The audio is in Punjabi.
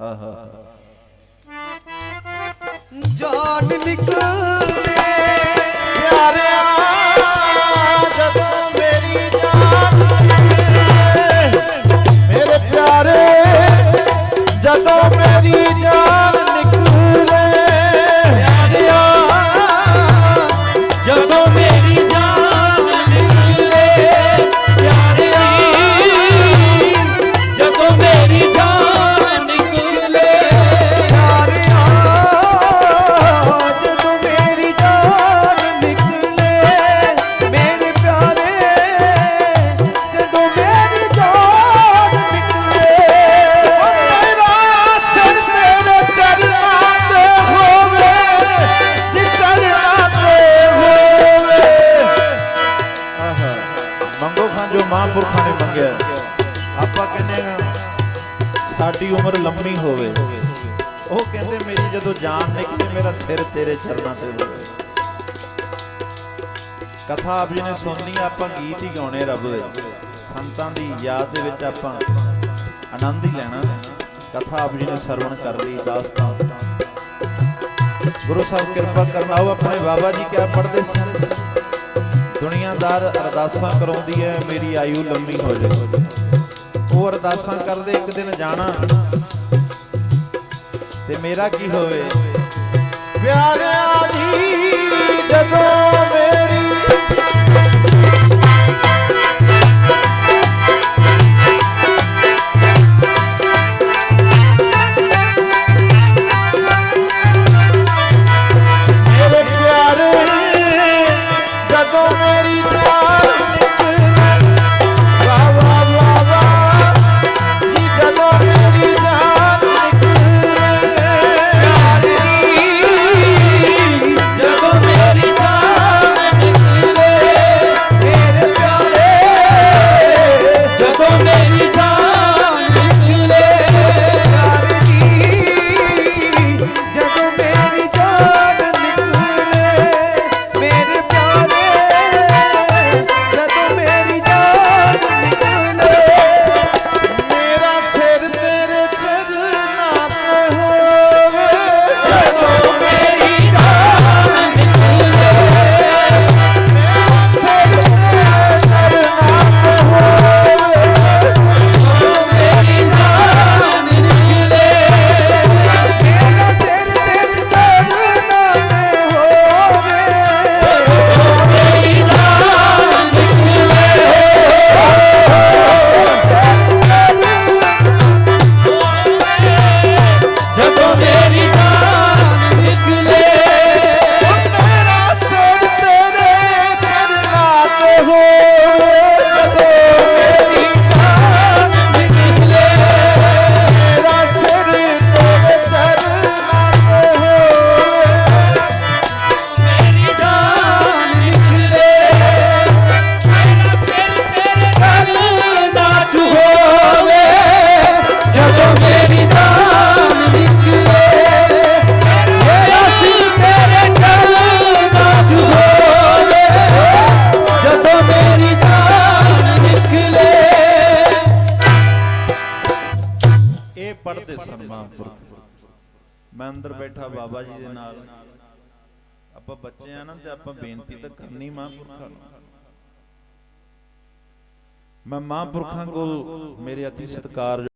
ਆਹਾ ਜਾਨ ਨਿਕਲੇ ਪਿਆਰਿਆ ਜਦੋਂ ਮੇਰੀ ਜਾਨ ਨਿਕਲੇ ਮੇਰੇ ਪਿਆਰੇ ਜਦੋਂ ਮੇਰੀ ਮਹਾਂਪੁਰਖਾਂ ਨੇ ਮੰਗਿਆ। ਆਪਾਂ ਕਹਿੰਦੇ ਆ ਸਾਡੀ ਉਮਰ ਲੰਮੀ ਹੋਵੇ। ਉਹ ਕਹਿੰਦੇ, ਮੇਰੀ ਜਦੋਂ ਜਾਨ ਨਿਕਲੇ, ਮੇਰਾ ਸਿਰ ਤੇਰੇ ਚਰਨਾਂ ਤੇ ਹੋਵੇ। ਕਥਾ ਆਪ ਜੀ ਨੇ ਸੁਣਨੀ ਆਪਾਂ ਗੀਤ ਹੀ ਗਾਉਣੇ ਰੱਬ ਦੇ। ਸੰਤਾਂ ਦੀ ਯਾਦ ਦੇ ਵਿੱਚ ਆਪਾਂ ਆਨੰਦ ਹੀ ਲੈਣਾ। ਕਥਾ ਆਪ ਜੀ ਨੇ ਸਰਵਣ ਕਰ ਲਈ, ਦਾਸਤਾਨ। ਗੁਰੂ ਸਾਹਿਬ ਕਿਰਪਾ ਕਰਨਾ ਉਹ ਆਪਣੇ ਬਾਬਾ ਜੀ ਕਿਆ ਪੜਦੇ ਸਨ ਦੁਨੀਆਦਾਰ ਅਰਦਾਸਾਂ ਕਰਾਉਂਦੀ ਹੈ, ਮੇਰੀ ਆਯੂ ਲੰਮੀ ਹੋ ਜਾਏ। ਉਹ ਅਰਦਾਸਾਂ ਕਰਦੇ ਇੱਕ ਦਿਨ ਜਾਣਾ ਤੇ ਮੇਰਾ ਕੀ ਹੋਵੇ? ਪਿਆਰਿਆ ਜੀ, ਜਦੋਂ ਇਹ ਪੜਦੇ ਸਨ ਮਹਾਂਪੁਰਖ ਮੈਂ ਅੰਦਰ ਬੈਠਾ ਬਾਬਾ ਜੀ ਦੇ ਨਾਲ। ਆਪਾਂ ਬੱਚੇ ਆ ਨਾ ਤੇ ਆਪਾਂ ਬੇਨਤੀ ਤਾਂ ਕਰਨੀ ਮਹਾਂਪੁਰਖਾਂ ਨੂੰ। ਮੈਂ ਮਹਾਂਪੁਰਖਾਂ ਕੋਲ ਮੇਰੇ ਅਤੀ ਸਤਿਕਾਰ